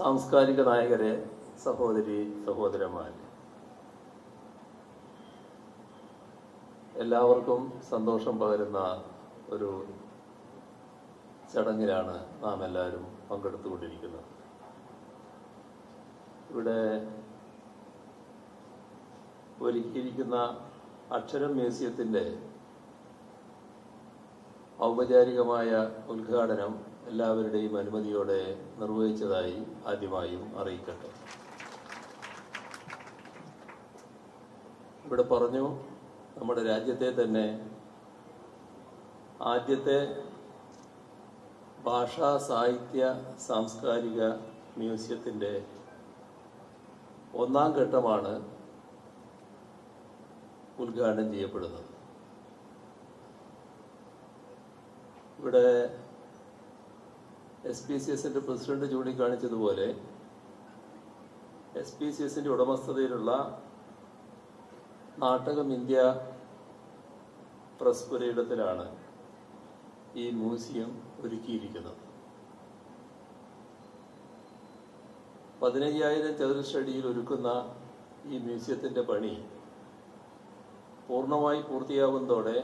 സാംസ്കാരിക നായകരെ സഹോദരി സഹോദരന്മാർ എല്ലാവർക്കും സന്തോഷം പകരുന്ന ഒരു ചടങ്ങിലാണ് നാം എല്ലാവരും പങ്കെടുത്തുകൊണ്ടിരിക്കുന്നത്. ഇവിടെ ഒരുക്കിയിരിക്കുന്ന അക്ഷരം മ്യൂസിയത്തിന്റെ ഔപചാരികമായ ഉദ്ഘാടനം എല്ലാവരുടെയും അനുമതിയോടെ നിർവഹിച്ചതായി ആദ്യമായും അറിയിക്കട്ടെ. ഇവിടെ പറഞ്ഞു നമ്മുടെ രാജ്യത്തെ തന്നെ ആദ്യത്തെ ഭാഷാ സാഹിത്യ സാംസ്കാരിക മ്യൂസിയത്തിന്റെ ഒന്നാം ഘട്ടമാണ് ഉദ്ഘാടനം ചെയ്യപ്പെടുന്നത്. ഇവിടെ എസ് പി സി എസിന്റെ പ്രസിഡന്റ് ചൂണ്ടിക്കാണിച്ചതുപോലെ എസ് പി സി എസിന്റെ ഉടമസ്ഥതയിലുള്ള നാട്ടകം ഇന്ത്യ പ്രസ് പുരയിടത്തിലാണ് ഈ മ്യൂസിയം ഒരുക്കിയിരിക്കുന്നത്. പതിനയ്യായിരം ചതുരശ്രടിയിൽ ഒരുക്കുന്ന ഈ മ്യൂസിയത്തിന്റെ പണി പൂർണമായി പൂർത്തിയാവുന്നതോടെ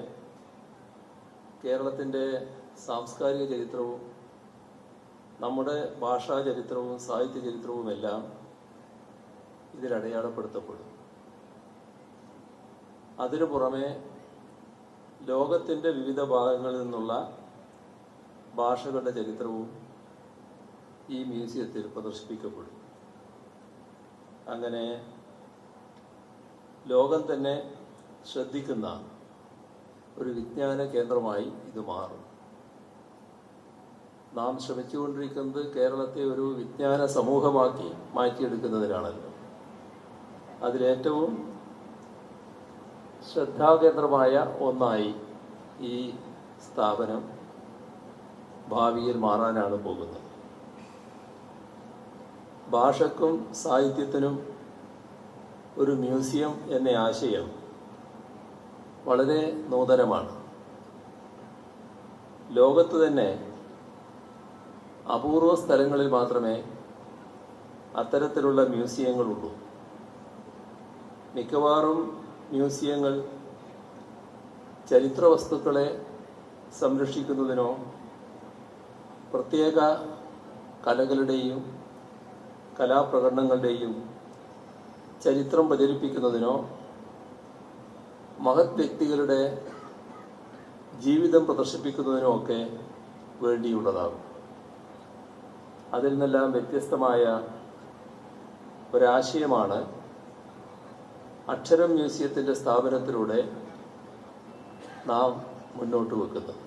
കേരളത്തിന്റെ സാംസ്കാരിക ചരിത്രവും നമ്മുടെ ഭാഷാ ചരിത്രവും സാഹിത്യ ചരിത്രവും എല്ലാം ഇതിൽ അടയാളപ്പെടുത്തപ്പെടും. അതിനു പുറമെ ലോകത്തിന്റെ വിവിധ ഭാഗങ്ങളിൽ നിന്നുള്ള ഭാഷകളുടെ ചരിത്രവും ഈ മ്യൂസിയത്തിൽ പ്രദർശിപ്പിക്കപ്പെടും. അങ്ങനെ ലോകം തന്നെ ശ്രദ്ധിക്കുന്ന ഒരു വിജ്ഞാന കേന്ദ്രമായി ഇത് മാറും. നാം ശ്രമിച്ചുകൊണ്ടിരിക്കുന്നത് കേരളത്തെ ഒരു വിജ്ഞാന സമൂഹമാക്കി മാറ്റിയെടുക്കുന്നതിനാണല്ലോ. അതിലേറ്റവും ശ്രദ്ധാകേന്ദ്രമായ ഒന്നായി ഈ സ്ഥാപനം ഭാവിയിൽ മാറാനാണ് പോകുന്നത്. ഭാഷക്കും സാഹിത്യത്തിനും ഒരു മ്യൂസിയം എന്ന ആശയം വളരെ നൂതനമാണ്. ലോകത്ത് തന്നെ അപൂർവ സ്ഥലങ്ങളിൽ മാത്രമേ അത്തരത്തിലുള്ള മ്യൂസിയങ്ങളുള്ളൂ മിക്കവാറും മ്യൂസിയങ്ങൾ ചരിത്ര വസ്തുക്കളെ സംരക്ഷിക്കുന്നതിനോ പ്രത്യേക കലകളുടെയും കലാപ്രകടനങ്ങളുടെയും ചരിത്രം പ്രചരിപ്പിക്കുന്നതിനോ മഹത് വ്യക്തികളുടെ ജീവിതം പ്രദർശിപ്പിക്കുന്നതിനോ ഒക്കെ വേണ്ടിയുള്ളതാകും. അതിൽ നിന്നെല്ലാം വ്യത്യസ്തമായ ഒരാശയമാണ് അക്ഷരം മ്യൂസിയത്തിന്റെ സ്ഥാപനത്തിലൂടെ നാം മുന്നോട്ട് വെക്കുന്നത്.